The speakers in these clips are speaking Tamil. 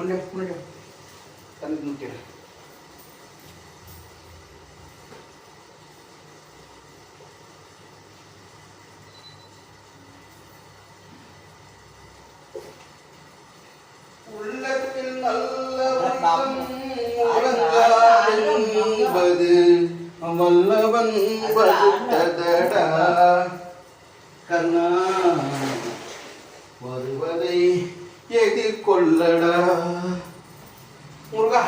முன்னே முன்னாடி வா. தண்ணி ஊற்றிடுறேன் உள்ளத்தில் நல்ல உள்ளம் உறங்காதென்பது வல்லவன் வகுத்ததடா கண்ணா வருவதை எதிர்கொள்ளடா முருகா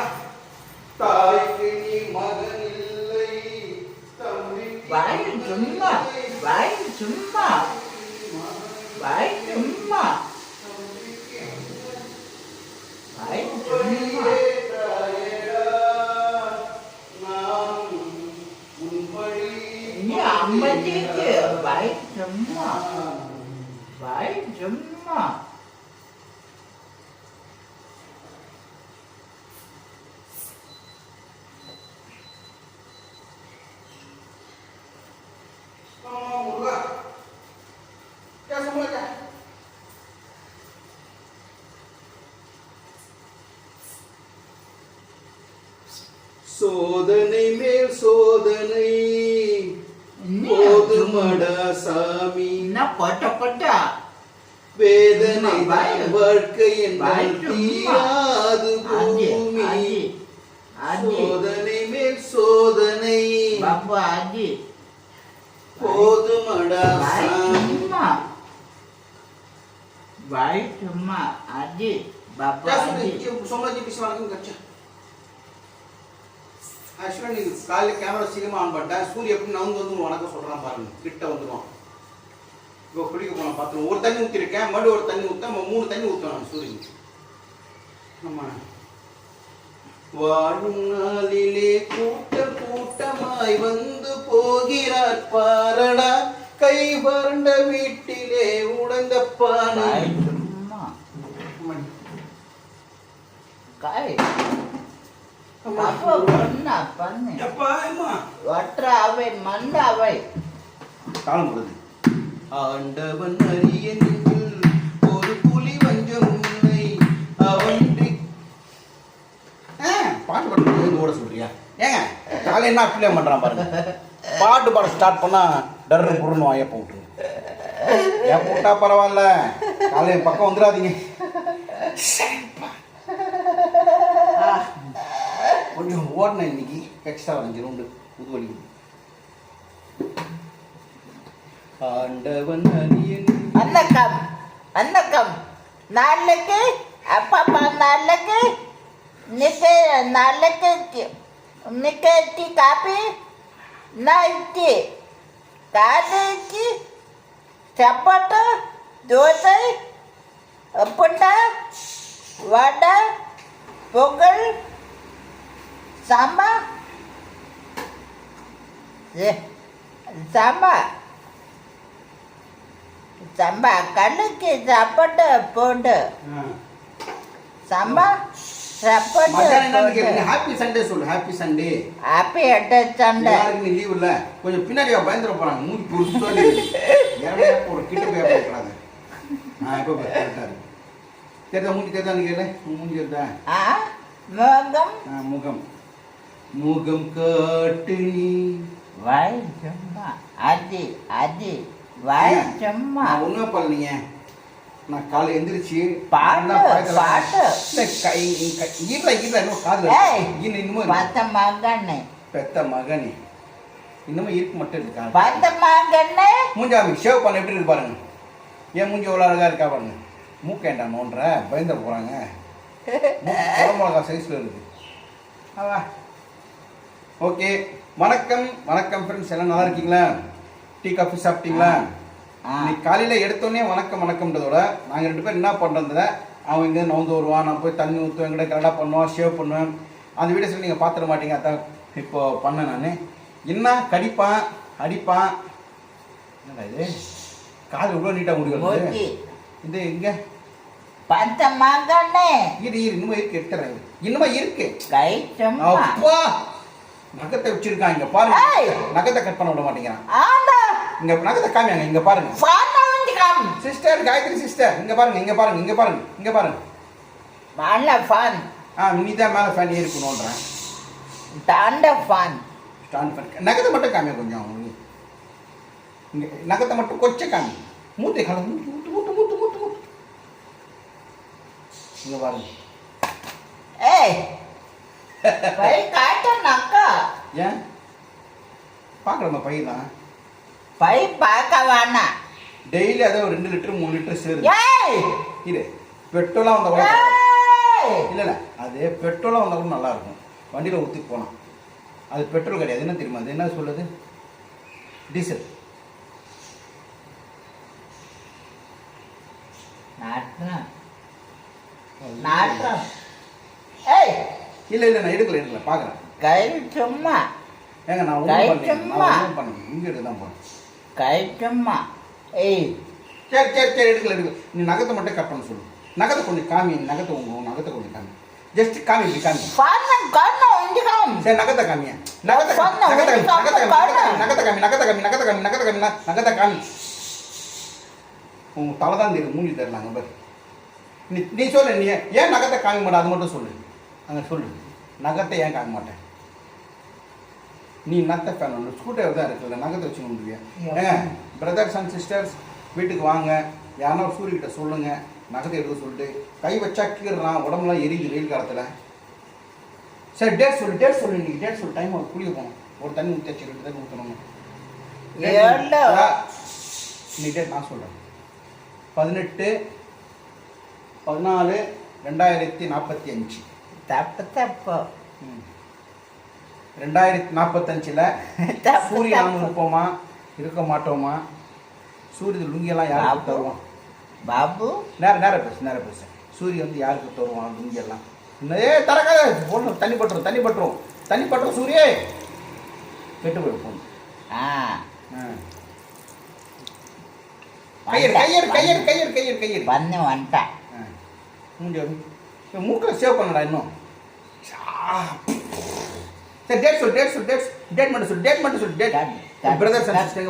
தாய்க்கு நீ மகன் இல்லை தம்பிக்கு வாய் மகன் சும்மா இல்லை. வாய் சும்மா வாய் சும்மா வாய் சும்மா நீ அம்மதிக்கு வாய் சும்மா வாய் சும்மா சோதனை மேல் சோதனை போதுமடா சாமி பட்ட பட்டா வேதனை வாழ்க்கை என்றால் தீராது பூமி சோதனை மேல் சோதனை போதுமடா சாமி Baik cuma adik, bapak adik. Ya sudah, sombong aja bisa makan kerja. ஆக்சுவலாக நீங்கள் காலையில் கேமரா சீக்கிரமாக ஆன் பண்ணிட்டேன் சூரிய எப்படி நவுந்து வந்து வணக்கம் சொல்கிறான் பாருங்க. கிட்ட வந்துடும் இப்போ குளிக்க போனால் பார்த்துருவோம் ஒரு தண்ணி ஊற்றிருக்கேன் மறுபடியும் ஒரு தண்ணி ஊற்ற மூணு தண்ணி ஊற்றுவேன் நான் சூரியனுக்கு ஆமாம் வாழும் நாளிலே கூட்ட கூட்டமாய் வந்து போகிறார் பாரடா. கை வறண்ட வீட்டிலே உடைந்த பானை. காய். அப்போ பண்ணா பண்ணு எப்பா அம்மா? ஒற்ற அவை மண்ட அவை. காலம் கொடுது ஆண்டவன் அறிய ஒரு புலி வஞ்சம் இல்லை அவன்றி ஆ, பாட்டு பாட்டு ஓட சொல்றியா? ஏங்க காலை என்ன அப்ளை பண்றான் பாருங்க. பாட்டு பாட ஸ்டார்ட் பண்ணா டர்ரு புருன்னு வாயப்ப விட்டுருங்க ஏன் போட்டா பரவாயில்ல. காலை என் பக்கம் வந்துடாதீங்க சரிப்பா. ஆ, கொஞ்சம் ஓடினேன் இன்னைக்கு எக்ஸ்ட்ரா அஞ்சு ரவுண்டு புது வலிக்குது ஆண்டவன் அறியன் வணக்கம் வணக்கம் நாளைக்கு அப்பப்பா நாளைக்கு இன்னைக்கு நாளைக்கு இன்னைக்கு டீ காபி நைட்டு காலைக்கு சப்பாட்டு தோசை புண்டா வடை பொங்கல் சாம்பார் ஏ, சாம்பார் சம்பா கண்ணுக்கு சாப்பாடு போடு சம்பா ஹாப்பி சண்டே சொல்லு ஹாப்பி சண்டே ஹாப்பி அட்ட சண்டை யாருக்கு லீவ் இல்ல. கொஞ்சம் பின்னாடி பயந்துட போறாங்க. மூஞ்சி புடிச்சு சொல்லி ஒரு கிட்ட போய் பயப்படாத ஆ இப்போ கரெக்டா இருக்கு. தெரியுதா மூஞ்சி கேளு. உன் மூஞ்சி தெரியுதா? ஆ முகம். முகம். முகம் காட்டு நீ. வாய் சும்மா அது அது வாய்? சும்மா நான் ஒண்ணுமே பண்ணலீங்க. நான் காலை எந்திரிச்சு பாட்டு. பாட்டு. ஈரா ஈரா இன்னும் காதுல. இன்னும் இருக்கு. பத்த மகனே. பெத்த மகனே. இன்னமும் இருக்கு மட்டும் இருக்கா பத்த மகனே. மூஞ்சாமி ஷேவ் பண்ண எப்படி இருக்கு பாருங்க. ஏன் மூஞ்சி எவ்வளோ அழகா இருக்கா பாருங்க. மூக்கேண்டா நோன்ற? பயந்த போறாங்க. மிளகா சைஸ்ல இருக்கு. ஆவா ஓகே வணக்கம் வணக்கம் ஃப்ரெண்ட்ஸ் எல்லாம் நல்லா இருக்கீங்களா? டீ காஃபி சாப்பிட்டீங்களா. இன்னைக்கு காலையில எடுத்தோடனே வணக்கம் வணக்கம்ன்றதோட நாங்கள் ரெண்டு பேரும் என்ன பண்ணுறதுல அவன் இங்கே நவுந்து வருவான் நான் போய் தண்ணி ஊற்றுவேன் கிட்ட கரெக்டாக பண்ணுவான் ஷேவ் பண்ணுவேன். அந்த வீடியோஸில் நீங்கள் பார்த்துட மாட்டீங்க அதான் இப்போ பண்ணேன் நான். என்ன கடிப்பான் அடிப்பான் என்னடா இது? கால் இவ்வளோ நீட்டாக. முடிவு இந்த இங்கே பத்த மகனே இரு இரு இன்னும் இருக்கு எடுத்துறேன். இன்னுமா இருக்கு. அப்பா! நகத்தை வச்சிருக்கான் இங்க பாருங்க. நகத்தை கட் பண்ண விட மாட்டேங்கிறான். இங்க நகத்தை காமியாங்க இங்க பாருங்க. சிஸ்டர் காயத்ரி சிஸ்டர் இங்க பாருங்க இங்க பாருங்க இங்க பாருங்க இங்க பாருங்க. மேல ஃபன் ஆ நீ தான் மேலே ஃபேன் ஏறி போகணுன்றேன் தாண்ட ஃபன் ஸ்டாண்ட் ஃபேன் நகத்தை மட்டும் காமியா கொஞ்சம் இங்கே நகத்தை மட்டும் கொச்ச காமி. மூட்டை காலம் மூட்டு மூட்டு மூட்டு மூட்டு மூட்டு இங்கே பாருங்க. ஏய்! பை காட்டனாக்கா ஏன்? பார்க்கலாமா பையன் தான் பை பார்க்க வேணாம் டெய்லி அதே ஒரு ரெண்டு லிட்டர் மூணு லிட்டர் சேருது. இது பெட்ரோலாக வந்தால் கூட ஏய்! இல்லை இல்லை அது பெட்ரோலாக வந்தால் கூட நல்லா இருக்கும். வண்டியில் ஊற்றி போகலாம். அது பெட்ரோல் கிடையாது. என்ன தெரியுமா அது? என்ன சொல்லுது? டீசல். இல்லை இல்லை நான் எடுக்கல எடுக்கல. பார்க்குறேன். கை சும்மா. ஏங்க நான் ஒன்றும் பண்ணல. நான் ஒன்றும் பண்ணல இங்கே தான் சும்மா. ஏய். சரி சரி சரி எடுக்கல எடுக்கல. நீ நகத்தை மட்டும் கட் பண்ண சொல்லு. நகத்தை கொஞ்சம் காமி நகத்தை உங்க நகத்தை கொஞ்சம் காமி. ஜஸ்ட் காமி இப்படி காமி. ஃபன் கண்ணு இண்டிகம் சரி நகத்தை காமியா? நகத்தை காமி நகத்தை காமி நகத்தை காமி காமி. நகத்தை காமி நகத்தை காமி நகத்தை காமி நகத்தை காமி காமி. உன் தலை தான் தெரியும் மூஞ்சி தெரியலாங்க பாரு. நீ நீ சொல்லு நீ ஏன் நகத்தை காமி மாட்டே? அது மட்டும் சொல்லு. அங்கே சொல்லு. நகத்தை ஏன் காமி மாட்டேன் நீ நத்த ஃபேன் ஒன்று ஸ்கூட்டர் தான் இருக்குல்ல நகத்தை வச்சு முடியா ஏங்க பிரதர்ஸ் அண்ட் சிஸ்டர்ஸ் வீட்டுக்கு வாங்க. யாருன்னா சூரியகிட்ட சொல்லுங்க. நகத்தை எடுக்க சொல்லிட்டு கை வச்சா கீறுறான் உடம்புலாம் எரியுது வெயில் காலத்தில். சரி டேட் சொல்லு டேட் சொல்லு இன்னைக்கு. டேட் சொல்லு டைம் ஆகும் குளிக்க போகணும். ஒரு தண்ணி ஊற்றி ரெண்டு தண்ணி ஊற்றணும். நீ டேட் நான் சொல்கிறேன் பதினெட்டு பதினாலு ரெண்டாயிரத்தி நாற்பத்தி அஞ்சு. தப்பு தப்பு. ரெண்டாயிரத்தி நாற்பத்தஞ்சில் தப்பு சூரிய நாம தப்பு இருப்போமா? இருக்க மாட்டோமா? சூரிய லுங்கியெல்லாம் யாருக்கு. தருவோம் பாபு? நேரம் நேரம் பேசு நேரம் பேசு. சூரிய வந்து யாருக்கு தருவான் லுங்கியெல்லாம்? ஏ தரக்காத பொண்ணு தண்ணி பட்டுரும் தண்ணி பட்டுரும். தண்ணி பட்டுரும் சூரியே. கெட்டு போய் பொண்ணு ஆ. கையெடு கையெடு கையெடு கையெடு கையெடு கையெடு. வந்து வந்துட்டேன் மூக்கில் சேவ் பண்ணடா இன்னும். சரி டேட் சொல்லு டேட் சொல்லு டேட் டேட் மட்டும் சொல்லு டேட் மட்டும் சொல்லு date brothers and sister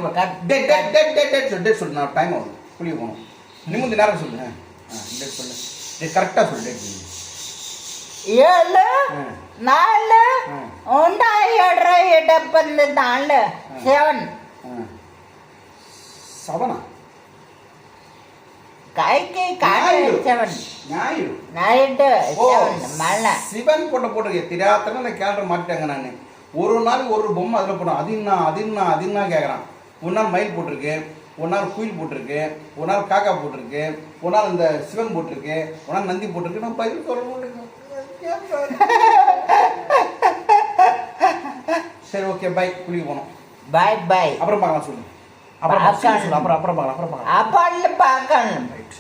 date date date date date சொல்லு டேட் சொல்லு. நான் டைம் ஆகுது. குளிக்க போகணும். நிமிந்து நேரம் சொல்லு. டேட் சொல்லு. டேட் கரெக்டாக சொல்லு டேட் சொல்லு. ஏழு. நாலு. உண்டா ஏழு இடப்பந்து நாலு செவன். சவனா கைக்கு காட்டு ஞாயிறு. செவன் நைட்டு மழை போட்ட போட்டிருக்கேன் தெரியாதன அந்த கேலண்டர் மாட்டிட்டாங்க நான். ஒரு நாள் ஒரு பொம்மை அதில் போட்டோம். அது என்ன அது என்ன அது என்ன கேட்குறான் ஒரு நாள் மயில் போட்டிருக்கு. ஒரு நாள் குயில் போட்டிருக்கு. ஒரு நாள் காக்கா போட்டிருக்கு. ஒரு நாள் இந்த சிவன் போட்டிருக்கு. ஒரு நாள் நந்தி போட்டிருக்கு. நான் பதில் சொல்ல முடியும் சரி ஓகே பை. குளிக்க போனோம். பாய் பாய் அப்புறம் பார்க்கலாம் சொல்லு அப்புறம் அப்புறம் அப்புறம் பார்க்கலாம் அப்புறம் பார்க்கலாம். அப்பல்ல பார்க்கணும் ரைட்